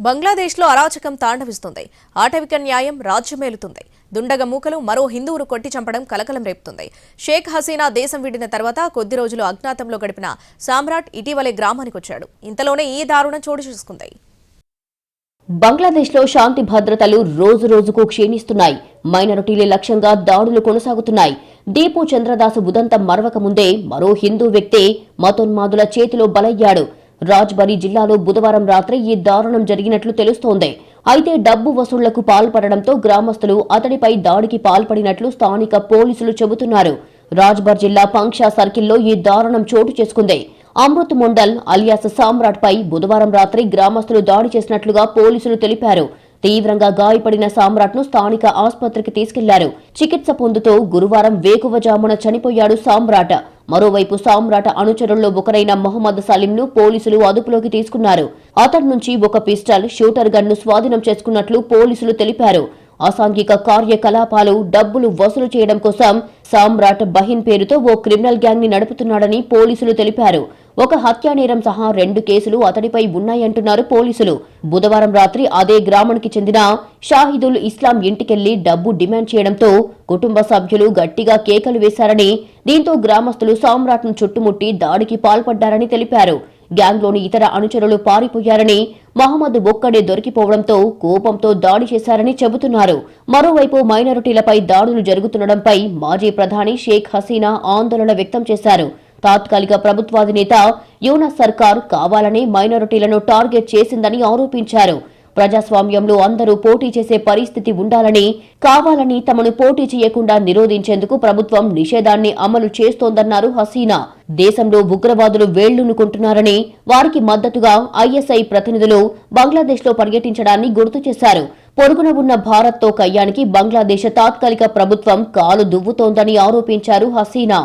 బంగ్లాదేశ్లో అరాచకం తాండవిస్తుంది. ఆటవిక న్యాయం రాజ్యమేలుతుంది దుండగ మూకలు మరో హిందువును కొట్టి చంపడం కలకలం రేపుతుంది. షేక్ హసీనా దేశం విడిన తర్వాత కొద్ది రోజులు అజ్ఞాతంలో గడిపిన సామ్రాట్ ఇటీవలే గ్రామానికి వచ్చాడు. ఇంతలోనే ఈ దారుణం చోటు చేసుకుంది. బంగ్లాదేశ్లో శాంతి భద్రతలు రోజు రోజుకు క్షీణిస్తున్నాయి. మైనారిటీలే లక్ష్యంగా దాడులు కొనసాగుతున్నాయి. దీపు చంద్రదాసు ఉదంతం మరవక ముందే మరో హిందూ వ్యక్తి మతోన్మాదుల చేతిలో బలయ్యాడు. రాజ్బరీ జిల్లాలో బుధవారం రాత్రి ఈ దారుణం జరిగినట్లు తెలుస్తోంది. అయితే డబ్బు వసూళ్ళకు పాల్పడడంతో గ్రామస్తులు అతడిపై దాడికి పాల్పడినట్లు స్థానిక పోలీసులు చెబుతున్నారు. రాజ్బర్ జిల్లా పంక్షా సర్కిల్లో ఈ దారుణం చోటు చేసుకుంది. అమృత్ మండల్ అలియాస్ సామ్రాట్ పై బుధవారం రాత్రి గ్రామస్తులు దాడి చేసినట్లుగా పోలీసులు తెలిపారు. తీవ్రంగా గాయపడిన సామ్రాట్ను స్థానిక ఆసుపత్రికి తీసుకెళ్ళారు. చికిత్స పొందుతూ గురువారం వేకువజామున చనిపోయాడు సామ్రాట్. మరోవైపు సామ్రాట్ అనుచరుల్లో ఒకరైన మొహమ్మద్ సలీంను పోలీసులు అదుపులోకి తీసుకున్నారు. అతడి నుంచి ఒక పిస్టల్ షూటర్ గన్ను స్వాధీనం చేసుకున్నట్లు పోలీసులు తెలిపారు. అసాంఘిక కార్యకలాపాలు డబ్బులు వసూలు చేయడం కోసం సామ్రాట్ బహిన్ పేరుతో ఓ క్రిమినల్ గ్యాంగ్ని నడుపుతున్నాడని పోలీసులు తెలిపారు. ఒక హత్యానేరం సహా రెండు కేసులు అతడిపై ఉన్నాయంటున్నారు పోలీసులు. బుధవారం రాత్రి అదే గ్రామానికి చెందిన షాహిదుల్ ఇస్లాం ఇంటికెళ్ళి డబ్బు డిమాండ్ చేయడంతో కుటుంబ సభ్యులు గట్టిగా కేకలు వేశారని దీంతో గ్రామస్తులు సామ్రాట్ను చుట్టుముట్టి దాడికి పాల్పడ్డారని తెలిపారు. గ్యాంగ్లోని ఇతర అనుచరులు పారిపోయారని మహమ్మద్ ఒక్కడే దొరికిపోవడంతో కోపంతో దాడి చేశారని చెబుతున్నారు. మరోవైపు మైనారిటీలపై దాడులు జరుగుతుండటంపై మాజీ ప్రధాని షేక్ హసీనా ఆందోళన వ్యక్తం చేశారు. తాత్కాలిక ప్రభుత్వాధినేత యూనస్ సర్కార్ కావాలని మైనారిటీలను టార్గెట్ చేసిందని ఆరోపించారు. ప్రజాస్వామ్యంలో అందరూ పోటీ చేసే పరిస్థితి ఉండాలని కావాలని తమను పోటీ చేయకుండా నిరోధించేందుకు ప్రభుత్వం నిషేధాన్ని అమలు చేస్తోందన్నారు హసీనా. దేశంలో ఉగ్రవాదులు వేళ్ళునుకుంటున్నారని వారికి మద్దతుగా ఐఎస్ఐ ప్రతినిధులు బంగ్లాదేశ్లో పర్యటించడాన్ని గుర్తు చేశారు. పొరుగున ఉన్న భారత్తో కయ్యానికి బంగ్లాదేశ్ తాత్కాలిక ప్రభుత్వం కాలు దువ్వుతోందని ఆరోపించారు హసీనా.